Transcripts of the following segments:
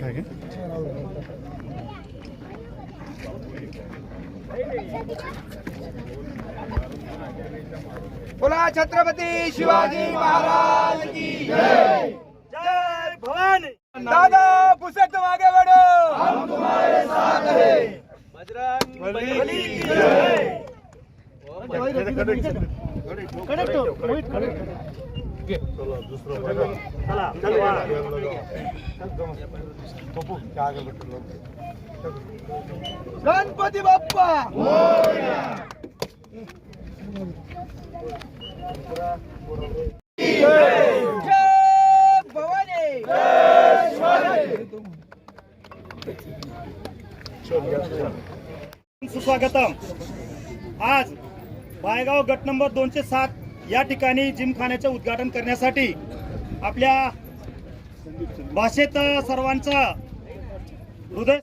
काय बोला छत्रपती शिवाजी महाराज की जय। जय भवानी। दादा पुसे तुम आगे बढ़ो। हम तुम्हारे साथ हैं। बजरंग बली की जय। गणपती बाप्पा! जय भवानी सुस्वागतम. आज बायगाव गट नंबर दोनशे सात या ठिकाणी जिमखान्याचं उद्घाटन करण्यासाठी आपल्या भाषेत सर्वांचा हृदय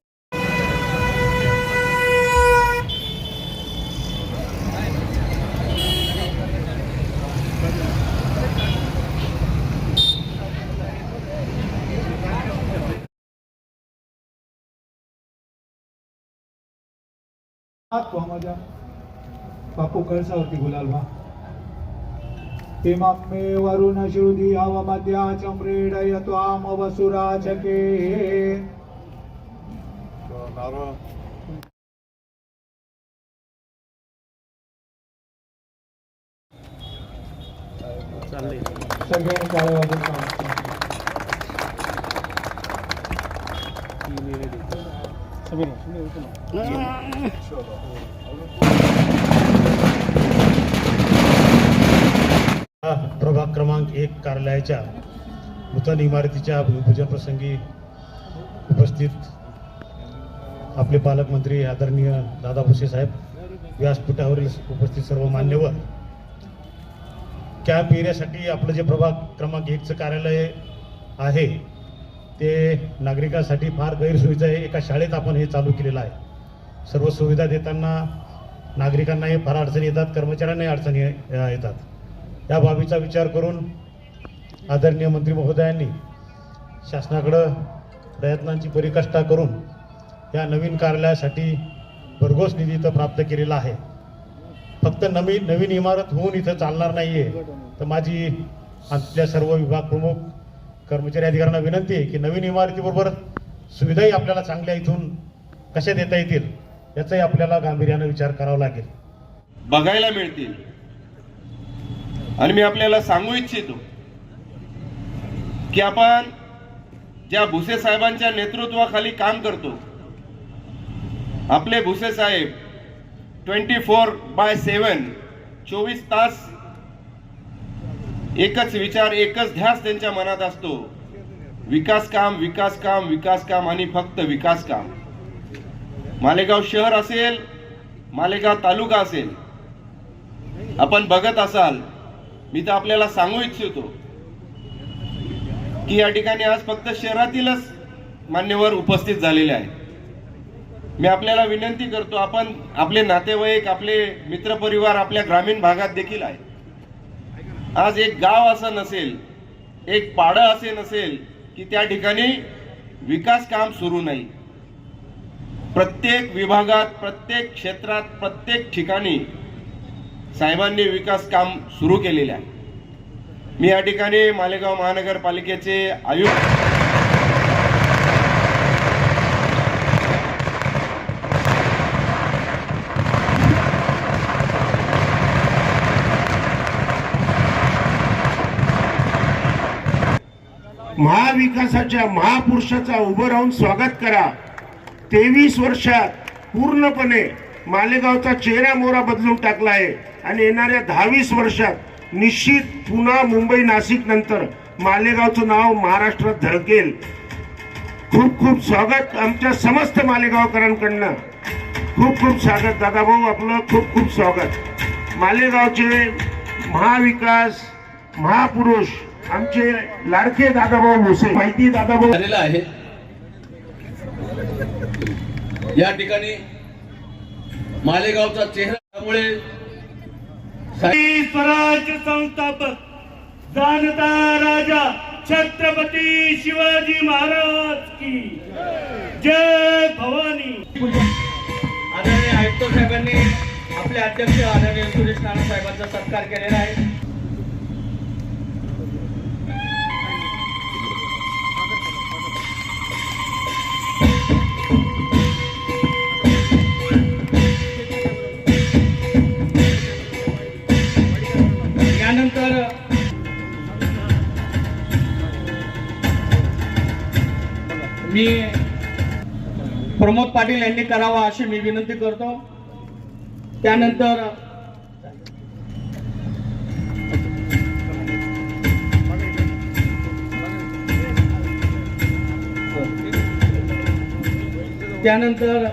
माझ्या बापू कळसावरती गुलाल बा इमामे वरुण श्रुधी अवमध्या चम्रेडय त्वाम वसुराचके सगळ्यांनी सांगा. प्रभाग क्रमांक एक कार्यालयाच्या नूतन इमारतीच्या भूमिपूजन प्रसंगी उपस्थित आपले पालकमंत्री आदरणीय दादा भुसे साहेब व्यासपीठावरील उपस्थित सर्व मान्यवर. कॅम्प एरियासाठी आपलं जे प्रभाग क्रमांक एकचं कार्यालय आहे ते नागरिकांसाठी फार गैरसुविधा आहे. एका शाळेत आपण हे चालू केलेलं आहे. सर्व सुविधा देताना नागरिकांनाही फार अडचणी येतात कर्मचाऱ्यांनाही अडचणी येतात. या बाबीचा विचार करून आदरणीय मंत्री महोदयांनी शासनाकडं प्रयत्नांची परिकाष्ठा करून या नवीन कार्यालयासाठी भरघोस निधी इथं प्राप्त केलेला आहे. फक्त नवीन नवीन इमारत होऊन इथं चालणार नाही आहे तर माझी आपल्या सर्व विभाग प्रमुख कर्मचारी अधिकाऱ्यांना विनंती आहे की नवीन इमारतीबरोबर सुविधाही आपल्याला चांगल्या इथून कशा देता येतील याचाही आपल्याला गांभीर्यानं विचार करावा लागेल. बघायला मिळतील. आणि मी आपल्याला सांगू इच्छितो की आपण ज्या भुसे साहेबांच्या नेतृत्वाखाली काम करतो आपले भुसे साहेब ट्वेंटी फोर बाय सेवन चोवीस तास एकच विचार एकच ध्यास त्यांच्या मनात असतो. विकास काम विकास काम विकास काम आणि फक्त विकास काम. मालेगाव शहर असेल मालेगाव तालुका असेल आपण बघत असाल मी तर आपल्याला सांगू इच्छितो की या ठिकाणी आज फक्त शहरातीलच मान्यवर उपस्थित झालेले आहे मी आपल्याला विनंती करतो आपण आपले नातेवाईक आपले मित्रपरिवार आपल्या ग्रामीण भागात देखील आहे आज एक गाव असं नसेल एक पाडं असे नसेल की त्या ठिकाणी विकास काम सुरू नाही. प्रत्येक विभागात प्रत्येक क्षेत्रात प्रत्येक ठिकाणी साहेबांनी विकास काम सुरू केलेले आहे. मी या ठिकाणी मालेगाव महानगरपालिकेचे आयुक्त महाविकासाच्या महापुरुषाचा उभं राहून स्वागत करा. तेवीस वर्षात पूर्णपणे मालेगावचा चेहरा मोहरा बदलून टाकला आहे. आणि येणाऱ्या दहावीस वर्षात निश्चित पुन्हा मुंबई नाशिक नंतर मालेगावचं नाव महाराष्ट्रात धडकेल. खूप खूप स्वागत आमच्या समस्त मालेगावकरांकडनं. खूप खूप स्वागत दादाभाऊ आपलं खूप खूप स्वागत. मालेगावचे महाविकास महापुरुष आमचे लाडके दादाभाऊ भोसे माहिती दादाभाऊ झालेला आहे. या ठिकाणी मालेगावचा चेहरा त्यामुळे स्वराज्य संस्थापक जाणता राजा छत्रपती शिवाजी महाराज की. जय भवानी. आदरणीय आयुक्त साहेबांनी आपले अध्यक्ष आदरणीय सुरेश नाना साहेबांचा सत्कार केलेला आहे. मी प्रमोद पाटील यांनी करावा अशी मी विनंती करतो. त्यानंतर त्यानंतर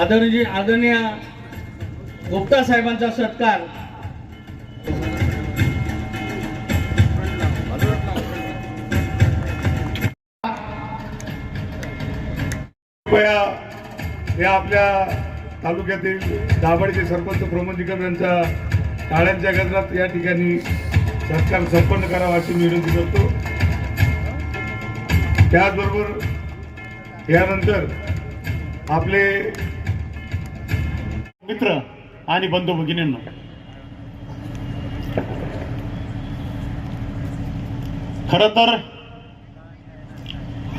आदरणीय आदरणीय गुप्ता साहेबांचा सत्कार. कृपया या आपल्या तालुक्यातील दाभाडीचे सरपंच प्रमोद निकम यांचा टाळ्यांच्या गजरात या ठिकाणी सत्कार संपन्न करावा अशी विनंती करतो. त्याचबरोबर यानंतर आपले मित्र आणि बंधू भगिनींना. खर तर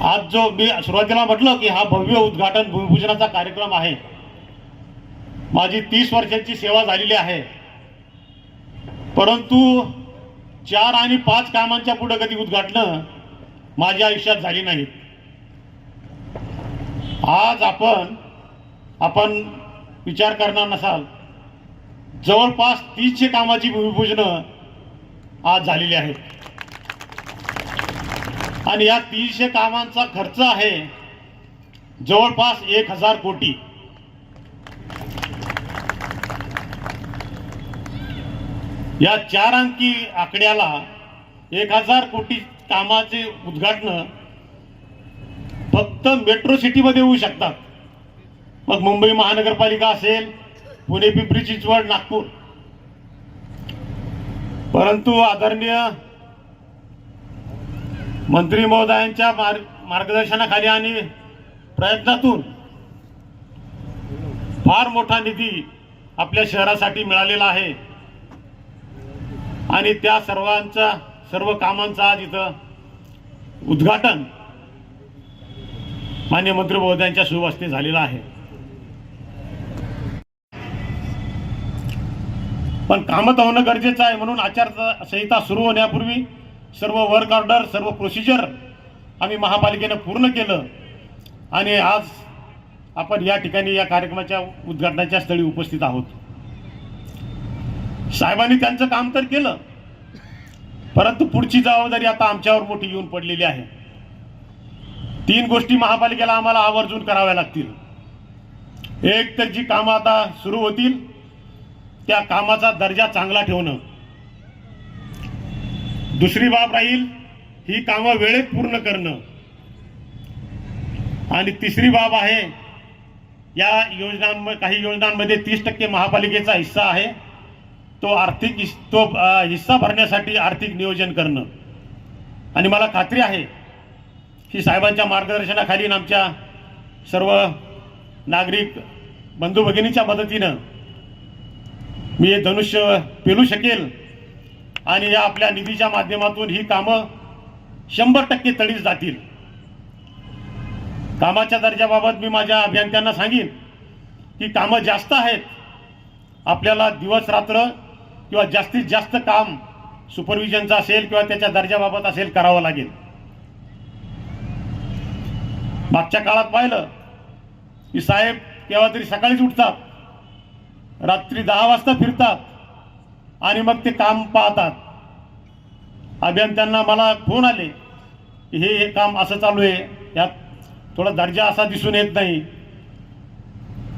आज जो मी सुरुवातीला म्हटलं की हा भव्य उद्घाटन भूमिपूजनाचा कार्यक्रम आहे माझी तीस वर्षांची सेवा झालेली आहे. परंतु चार आणि पाच कामांच्या पुढे कधी उद्घाटनं माझ्या आयुष्यात झाली नाहीत आज आपण आपण विचार करणार नसाल जवळपास तीसशे कामाची भूमिपूजनं आज झालेली आहेत. आणि या तीनशे कामांचा खर्च आहे जवळपास एक हजार कोटी. या चार अंकी आकड्याला एक हजार कोटी कामाचे उद्घाटन फक्त मेट्रो सिटीमध्ये होऊ शकतात. मग मुंबई महानगरपालिका असेल पुणे पिंपरी चिंचवड नागपूर. परंतु आदरणीय मंत्री महोदयांच्या मार्ग मार्गदर्शनाखाली आणि प्रयत्नातून फार मोठा निधी आपल्या शहरासाठी मिळालेला आहे. आणि त्या सर्वांचा सर्व कामांचा आज इथं उद्घाटन मान्य मंत्री महोदयांच्या सुहस्ते झालेला आहे. पण कामं तर होणं गरजेचं आहे म्हणून आचारसंहिता सुरू होण्यापूर्वी सर्व वर्क ऑर्डर सर्व प्रोसिजर आम्ही महापालिकेनं पूर्ण केलं. आणि आज आपण या ठिकाणी या कार्यक्रमाच्या उद्घाटनाच्या स्थळी उपस्थित आहोत. साहेबांनी त्यांचं काम तर केलं. परंतु पुढची जबाबदारी आता आमच्यावर मोठी येऊन पडलेली आहे. तीन गोष्टी महापालिकेला आम्हाला आवर्जून कराव्या लागतील. एक तर जी कामं आता सुरू होतील त्या कामाचा दर्जा चांगला ठेवणं. दुसरी बाब राहील ही कामं वेळेत पूर्ण करणं. आणि तिसरी बाब आहे या योजनांमध्ये काही योजनांमध्ये तीस टक्के महापालिकेचा हिस्सा आहे. तो आर्थिक तो हिस्सा भरण्यासाठी आर्थिक नियोजन करणं. आणि मला खात्री आहे की साहेबांच्या मार्गदर्शनाखाली आमच्या सर्व नागरिक बंधू भगिनीच्या मदतीनं मी हे धनुष्य पेलू शकेल. आणि या आपल्या निधीच्या माध्यमातून ही कामं शंभर टक्के तडीस जातील. कामाच्या दर्जाबाबत मी माझ्या अभियंत्यांना सांगेन की कामं जास्त आहेत. आपल्याला दिवस रात्र किंवा जास्तीत जास्त काम सुपरविजनचं असेल किंवा त्याच्या दर्जाबाबत असेल करावं लागेल. मागच्या काळात पाहिलं की साहेब केव्हा तरी सकाळीच उठतात रात्री दहा वाजता फिरतात. आणि मग ते काम पाहतात. अभियंत्यांना मला फोन आले की हे हे काम असं चालू आहे यात थोडा दर्जा असा दिसून येत नाही.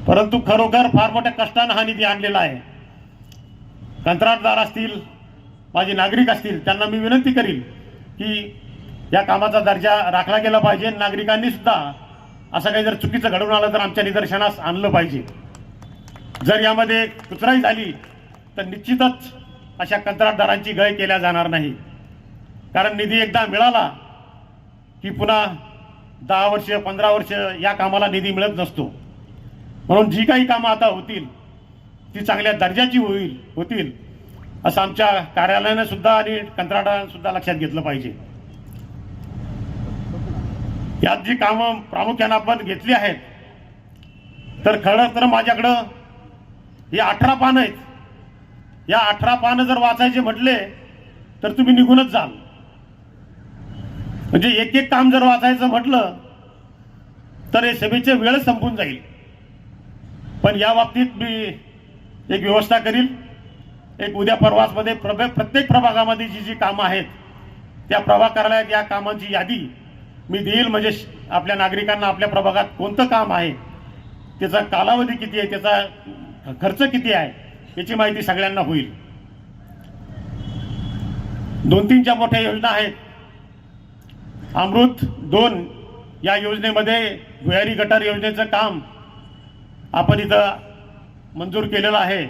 परंतु खरोखर फार मोठ्या कष्टानं हा निधी आणलेला आहे. कंत्राटदार असतील माझे नागरिक असतील त्यांना मी विनंती करील की या कामाचा दर्जा राखला गेला पाहिजे. नागरिकांनी सुद्धा असं काही जर चुकीचं घडवून आलं तर आमच्या निदर्शनास आणलं पाहिजे. जर यामध्ये कुचराई झाली तर निश्चितच अशा कंत्राटदारांची गय केल्या जाणार नाही. कारण निधी एकदा मिळाला की पुन्हा दहा वर्ष पंधरा वर्ष या कामाला निधी मिळत नसतो. म्हणून जी काही कामं आता होतील ती चांगल्या दर्जाची होईल होतील असं आमच्या कार्यालयानं सुद्धा आणि कंत्राटानं सुद्धा लक्षात घेतलं पाहिजे. यात जी कामं प्रामुख्यानं आपण घेतली आहेत तर खरं तर माझ्याकडं हे अठरा पानं आहेत. या अठरा पानं जर वाचायचे म्हटले तर तुम्ही निघूनच जाल. म्हणजे एक एक काम जर वाचायचं म्हटलं तर हे सभेचे वेळ संपून जाईल. पण या बाबतीत मी एक व्यवस्था करील. एक उद्या परवासमध्ये प्रभे प्रत्येक प्रभागामध्ये जी जी कामं आहेत त्या प्रभाग कार्यालयात या कामांची यादी मी देईल. म्हणजे आपल्या नागरिकांना आपल्या प्रभागात कोणतं काम आहे त्याचा कालावधी किती आहे त्याचा खर्च किती आहे याची माहिती सगळ्यांना होईल. दोन तीन ज्या मोठ्या योजना आहेत अमृत दोन या योजनेमध्ये भुयारी गटार योजनेचं काम आपण इथं मंजूर केलेलं आहे.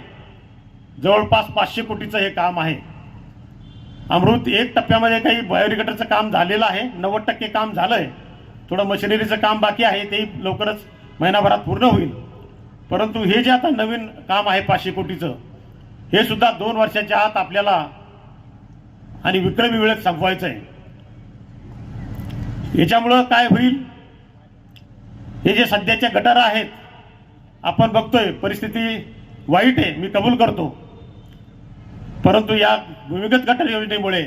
जवळपास पाचशे कोटीचं हे काम आहे. अमृत एक टप्प्यामध्ये काही भुयारी गटारचं काम झालेलं आहे. नव्वद टक्के काम झालंय. थोडं मशिनरीचं काम बाकी आहे. तेही लवकरच महिनाभरात पूर्ण होईल. परंतु हे जे आता नवीन काम आहे पाचशे कोटीचं हे सुद्धा दोन वर्षाच्या आत आपल्याला आणि विक्रमी वेळेत संपवायचं आहे याच्यामुळं काय होईल? हे जे सध्याच्या गटार आहेत आपण बघतोय परिस्थिती वाईट आहे मी कबूल करतो. परंतु या भूमिगत गटार योजनेमुळे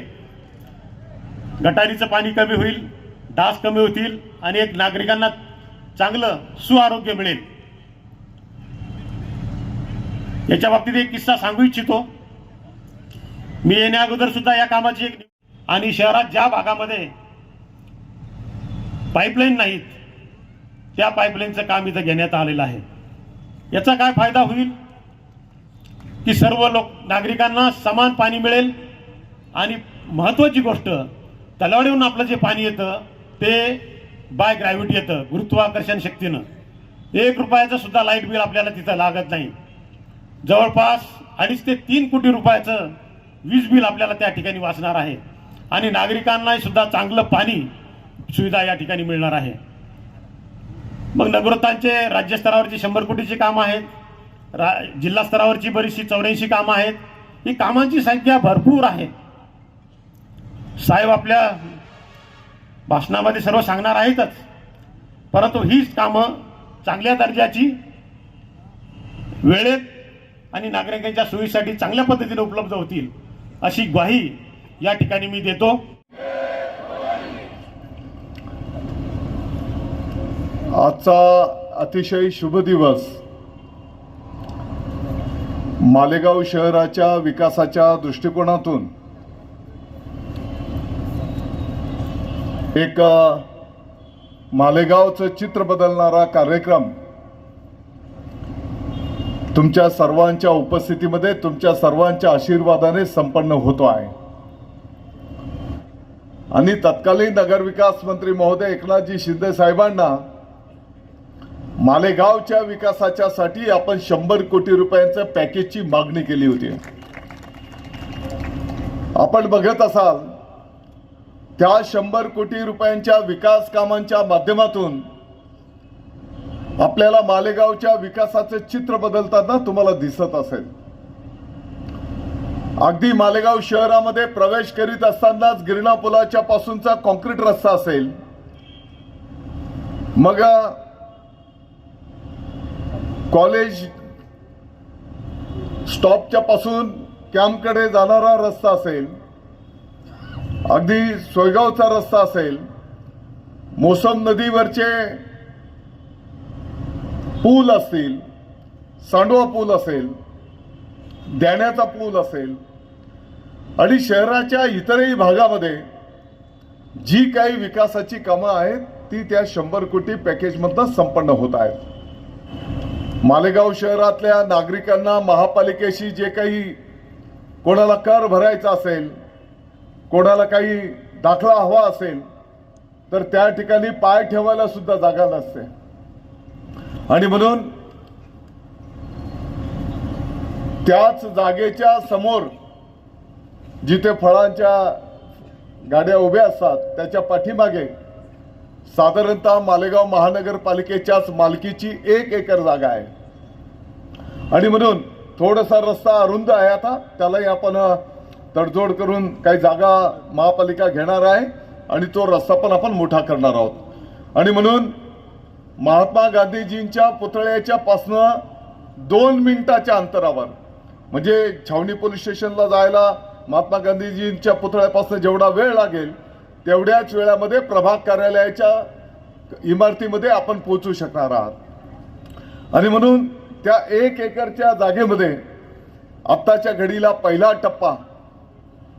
गटारीचं पाणी कमी होईल डास कमी होतील आणि एक नागरिकांना चांगलं सुआरोग्य मिळेल. याच्या बाबतीत एक किस्सा सांगू इच्छितो. मी येण्या अगोदर सुद्धा या कामाची एक आणि शहरात ज्या भागामध्ये पाईपलाईन नाहीत त्या पाईपलाईनचं काम इथं घेण्यात आलेलं आहे. याचा काय फायदा होईल? की सर्व लोक नागरिकांना समान पाणी मिळेल आणि महत्वाची गोष्ट तलावडीहून आपलं जे पाणी येतं ते बाय ग्रॅव्हिटी येतं गुरुत्वाकर्षण शक्तीनं. एक रुपयाचं सुद्धा लाइट बिल आपल्याला तिथं लागत नाही. जवळपास अडीच ते तीन कोटी रुपयाचं वीज बिल आपल्याला त्या ठिकाणी वाचणार आहे. आणि नागरिकांना सुद्धा चांगलं पाणी सुविधा या ठिकाणी मिळणार आहे. मग नगरोत्तांचे राज्यस्तरावरची शंभर कोटीची कामं आहेत. रा जिल्हा स्तरावरची बरीचशी चौऱ्याऐंशी कामं आहेत. ही कामांची संख्या भरपूर आहे. साहेब आपल्या भाषणामध्ये सर्व सांगणार आहेतच. परंतु हीच कामं चांगल्या दर्जाची वेळेत आणि नागरिकांच्या सोयीसाठी चांगल्या पद्धतीने उपलब्ध होतील अशी ग्वाही या ठिकाणी मी देतो. आजचा अतिशय शुभ दिवस मालेगाव शहराच्या विकासाच्या दृष्टिकोनातून एक मालेगावचं चित्र बदलणारा कार्यक्रम तुमच्या सर्वांच्या उपस्थितीमध्ये तुमच्या सर्वांच्या आशीर्वादाने संपन्न होतो आहे. आणि तत्कालीन नगरविकास मंत्री महोदय एकनाथजी शिंदे साहेबांना मालेगावच्या विकासाच्या साठी आपण शंभर कोटी रुपयांचं पॅकेजची मागणी केली होती. आपण बघत असाल त्या शंभर कोटी रुपयांच्या विकास कामांच्या माध्यमातून आपल्याला मालेगावच्या विकासाचे चित्र बदलताना तुम्हाला दिसत असेल. अगदी मालेगाव शहरामध्ये प्रवेश करीत असतानाच गिरणा पुलाच्या पासूनचा कॉन्क्रीट रस्ता असेल. मग कॉलेज स्टॉपच्या पासून कॅम्पकडे जाणारा रस्ता असेल. अगदी सोयगावचा रस्ता असेल. मोसम नदीवरचे पूल असतील सांडवा पूल असेल देण्याचा पूल असेल आणि शहराच्या इतरही भागामध्ये जी काही विकासाची कामं आहेत ती त्या शंभर कोटी पॅकेजमधनं संपन्न होत आहेत. मालेगाव शहरातल्या नागरिकांना महापालिकेशी जे काही कोणाला कर भरायचा असेल कोणाला काही दाखला हवा असेल तर त्या ठिकाणी पाय ठेवायला सुद्धा जागा नसते. आणि म्हणून त्याच जागेच्या समोर जिथे फळांच्या गाड्या उभ्या असतात त्याच्या पाठीमागे साधारणतः मालेगाव महानगरपालिकेच्याच मालकीची एक एकर जागा आहे. आणि म्हणून थोडासा रस्ता अरुंद आहे आता त्यालाही आपण तडजोड करून काही जागा महापालिका घेणार आहे आणि तो रस्ता पण आपण मोठा करणार आहोत. आणि म्हणून महात्मा गांधीजींच्या पुतळ्याच्या पासनं दोन मिनिटाच्या अंतरावर म्हणजे छावणी पोलीस स्टेशनला जायला महात्मा गांधीजींच्या पुतळ्यापासून जेवढा वेळ लागेल तेवढ्याच वेळामध्ये प्रभाग कार्यालयाच्या इमारतीमध्ये आपण पोहोचू शकणार आहात. आणि म्हणून त्या एक एकरच्या जागेमध्ये आत्ताच्या घडीला पहिला टप्पा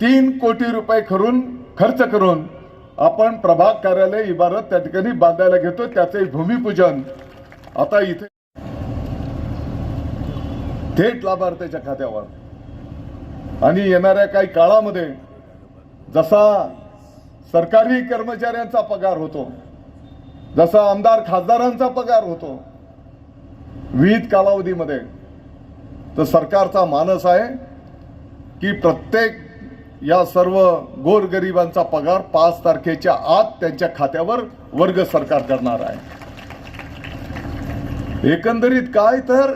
तीन कोटी रुपये खरून खर्च करून आपण प्रभाग कार्यालय इमारत त्या ठिकाणी बांधायला घेतो त्याचे भूमिपूजन. आता इथे थेट लाभार्थ्याच्या खात्यावर. आणि येणाऱ्या काही काळामध्ये जसा सरकारी कर्मचाऱ्यांचा पगार होतो जसा आमदार खासदारांचा पगार होतो विविध कालावधीमध्ये तर सरकारचा मानस आहे की प्रत्येक या सर्व गोरगरिबांचा पगार पाच तारखेच्या आत त्यांच्या खात्यावर वर्ग सरकार करणार आहे. एकंदरीत काय तर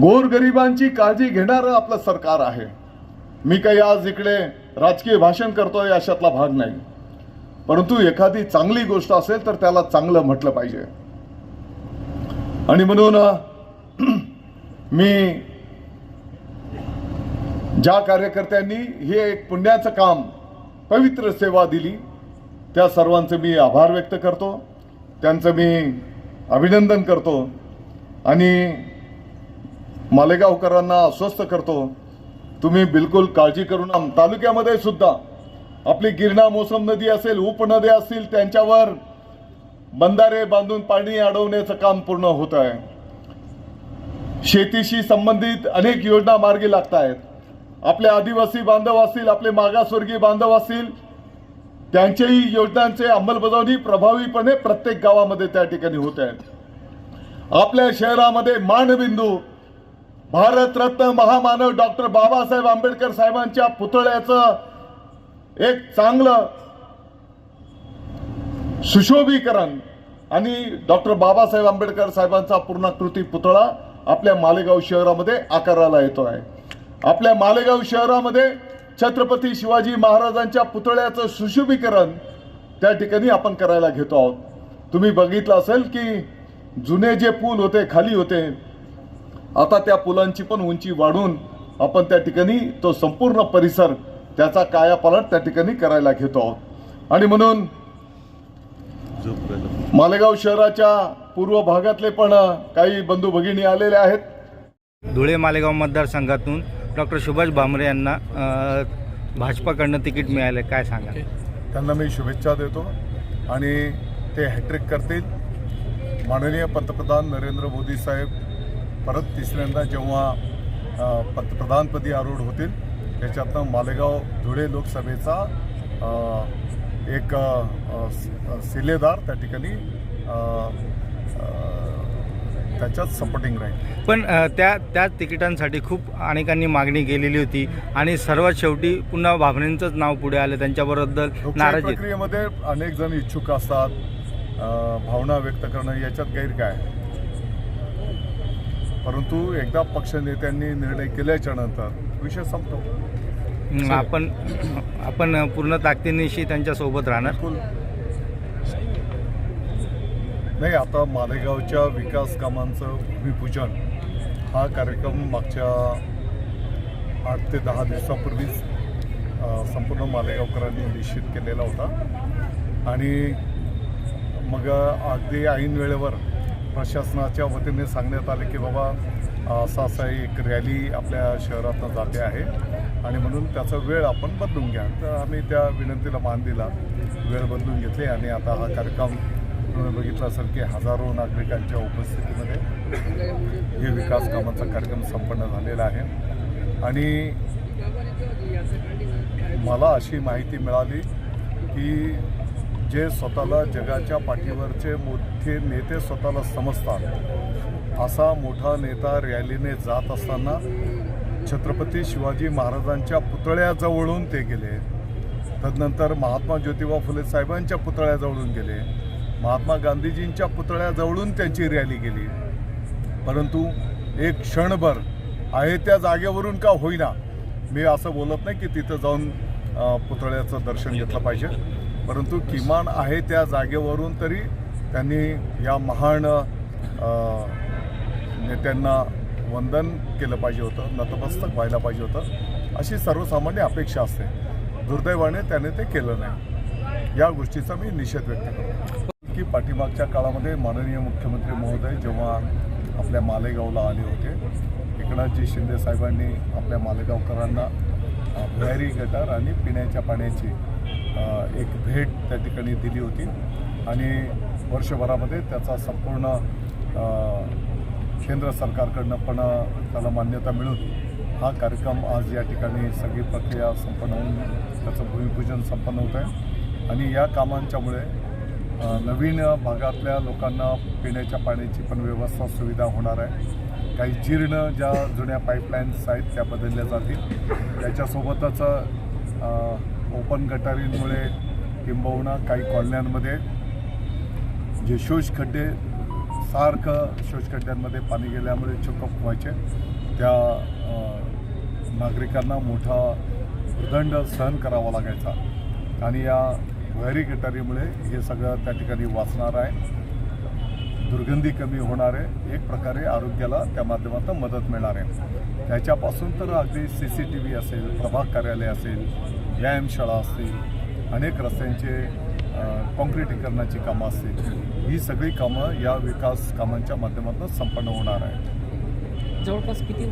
गोरगरिबांची काळजी घेणारं आपलं सरकार आहे. मी काही आज इकडे राजकीय भाषण करतोय अशातला भाग नाही. परंतु एखादी चांगली गोष्ट असेल तर त्याला चांगलं म्हटलं पाहिजे. आणि म्हणून मी ज्या कार्यकर्त्यांनी हे एक पुण्याचं काम पवित्र सेवा दिली त्या सर्वांचे मी आभार व्यक्त करतो. त्यांचं मी अभिनंदन करतो. आणि मालेगावकरांना अस्वस्थ करतो तुम्ही बिलकुल काळजी करू नका तालुक्यामध्ये सुद्धा आपली गिरणा मोसम नदी असेल उपनद्या असतील त्यांच्यावर बंधारे बांधून पाणी अडवण्याचं काम पूर्ण होत आहे. शेतीशी संबंधित अनेक योजना मार्गी लागत आहेत आपले आदिवासी बांधव असतील आपले मागासवर्गीय बांधव असतील त्यांच्याही योजनांचे अंमलबजावणी प्रभावीपणे प्रत्येक गावामध्ये त्या ठिकाणी होत आहे आपल्या शहरामध्ये मानबिंदू भारतरत्न महामानव डॉक्टर बाबासाहेब आंबेडकर साहेबांच्या पुतळ्याचं एक चांगलं सुशोभीकरण आणि डॉक्टर बाबासाहेब आंबेडकर साहेबांचा पूर्णाकृती पुतळा आपल्या मालेगाव शहरामध्ये आकाराला येतो आहे. आपल्या मालेगाव शहरामध्ये छत्रपती शिवाजी महाराजांच्या पुतळ्याचं सुशोभीकरण त्या ठिकाणी आपण करायला घेतो आहोत. तुम्ही बघितलं असेल की जुने जे पूल होते खाली होते आता त्या पुलांची पण उंची वाढून आपण त्या ठिकाणी तो संपूर्ण परिसर त्याचा कायापालट त्या ठिकाणी करायला घेतो आहोत. आणि म्हणून मालेगाव शहराच्या पूर्व भागातले पण काही बंधू भगिनी आलेले आहेत. धुळे मालेगाव मतदारसंघातून डॉक्टर सुभाष भामरे यांना भाजपाकडनं तिकीट मिळालं काय सांगा? त्यांना मी शुभेच्छा देतो आणि ते हॅट्रिक करतील. माननीय पंतप्रधान नरेंद्र मोदी साहेब परत तिसऱ्यांदा जेव्हा पंतप्रधानपदी आरूढ होतील त्याच्यातनं मालेगाव धुळे लोकसभेचा एक सिलेदार शिलेदार त्या ठिकाणी त्याच्यात सपोर्टिंग राहील. पण अ, त्या त्या तिकिटांसाठी खूप अनेकांनी मागणी केलेली होती आणि सर्वात शेवटी पुन्हा भामरेंचंच नाव पुढे आलं. त्यांच्याबद्दल लोकशाही नाराजी प्रक्रियेमध्ये अनेक जण इच्छुक असतात. अ, भावना व्यक्त करणं याच्यात गैर काय? परंतु एकदा पक्ष नेत्यांनी निर्णय केल्याच्यानंतर विषय संपतो. हं, आपण आपण पूर्ण ताकदीनिशी त्यांच्यासोबत राहणार. बिलकुल. नाही आता मालेगावच्या विकास कामांचं भूमिपूजन हा कार्यक्रम मागच्या आठ ते दहा दिवसापूर्वीच संपूर्ण मालेगावकरांनी निश्चित केलेला होता. आणि मग अगदी ऐन वेळेवर प्रशासनाच्या वतीने सांगण्यात आले की बाबा असा असा एक रॅली आपल्या शहरातनं जाते आहे आणि म्हणून त्याचा वेळ आपण बदलून घ्या. तर आम्ही त्या विनंतीला मान दिला वेळ बदलून घेतली आणि आता हा कार्यक्रम तुम्ही बघितलं असेल की हजारो नागरिकांच्या उपस्थितीमध्ये हे विकास कामाचा कार्यक्रम संपन्न झालेला आहे. आणि मला अशी माहिती मिळाली की जे स्वतःला जगाच्या पाठीवरचे मोठे नेते स्वतःला समजतात असा मोठा नेता रॅलीने जात असताना छत्रपती शिवाजी महाराजांच्या पुतळ्याजवळून ते गेले. तदनंतर महात्मा ज्योतिबा फुले साहेबांच्या पुतळ्याजवळून गेले. महात्मा गांधीजींच्या पुतळ्याजवळून त्यांची रॅली गेली. परंतु एक क्षणभर आहे त्या जागेवरून का होईना मी असं बोलत नाही की तिथं जाऊन पुतळ्याचं दर्शन घेतलं पाहिजे. परंतु किमान आहे त्या जागेवरून तरी त्यांनी या महान नेत्यांना वंदन केलं पाहिजे होतं नतमस्तक व्हायला पाहिजे होतं अशी सर्वसामान्य अपेक्षा असते. दुर्दैवाने त्याने ते केलं नाही. या गोष्टीचा मी निषेध व्यक्त करतो. की पाठीमागच्या काळामध्ये माननीय मुख्यमंत्री महोदय जेव्हा आपल्या मालेगावला आले होते एकनाथजी शिंदे साहेबांनी आपल्या मालेगावकरांना भुयारी गटार आणि पिण्याच्या पाण्याची एक भेट त्या ठिकाणी दिली होती. आणि वर्षभरामध्ये त्याचा संपूर्ण केंद्र सरकारकडनं पण त्याला मान्यता मिळून हा कार्यक्रम आज या ठिकाणी सगळी प्रक्रिया संपन्न होऊन त्याचं भूमिपूजन संपन्न होत आहे आणि या कामांच्यामुळे नवीन भागातल्या लोकांना पिण्याच्या पाण्याची पण व्यवस्था सुविधा होणार आहे. काही जीर्ण ज्या जुन्या पाईपलाईन्स आहेत त्या बदलल्या जातील. त्याच्यासोबतच ओपन गटारींमुळे किंबहुना काही कॉलन्यांमध्ये जे शोषखड्डे सारखं शोषखड्ड्यांमध्ये पाणी गेल्यामुळे चुकअप व्हायचे. त्या नागरिकांना मोठा दंड सहन करावा लागायचा. आणि या भुयारी गटारीमुळे हे सगळं त्या ठिकाणी वाचणार आहे. दुर्गंधी कमी होणार आहे. एक प्रकारे आरोग्याला त्या माध्यमातून मदत मिळणार आहे. त्याच्यापासून तर अगदी सी सी टी व्ही असेल प्रभाग कार्यालय असेल व्यायामशाळा असतील अनेक रस्त्यांचे अ, काँक्रिटीकरणाची कामं असतील ही सगळी कामं या विकास कामांच्या माध्यमातून संपन्न होणार आहे जवळपास किती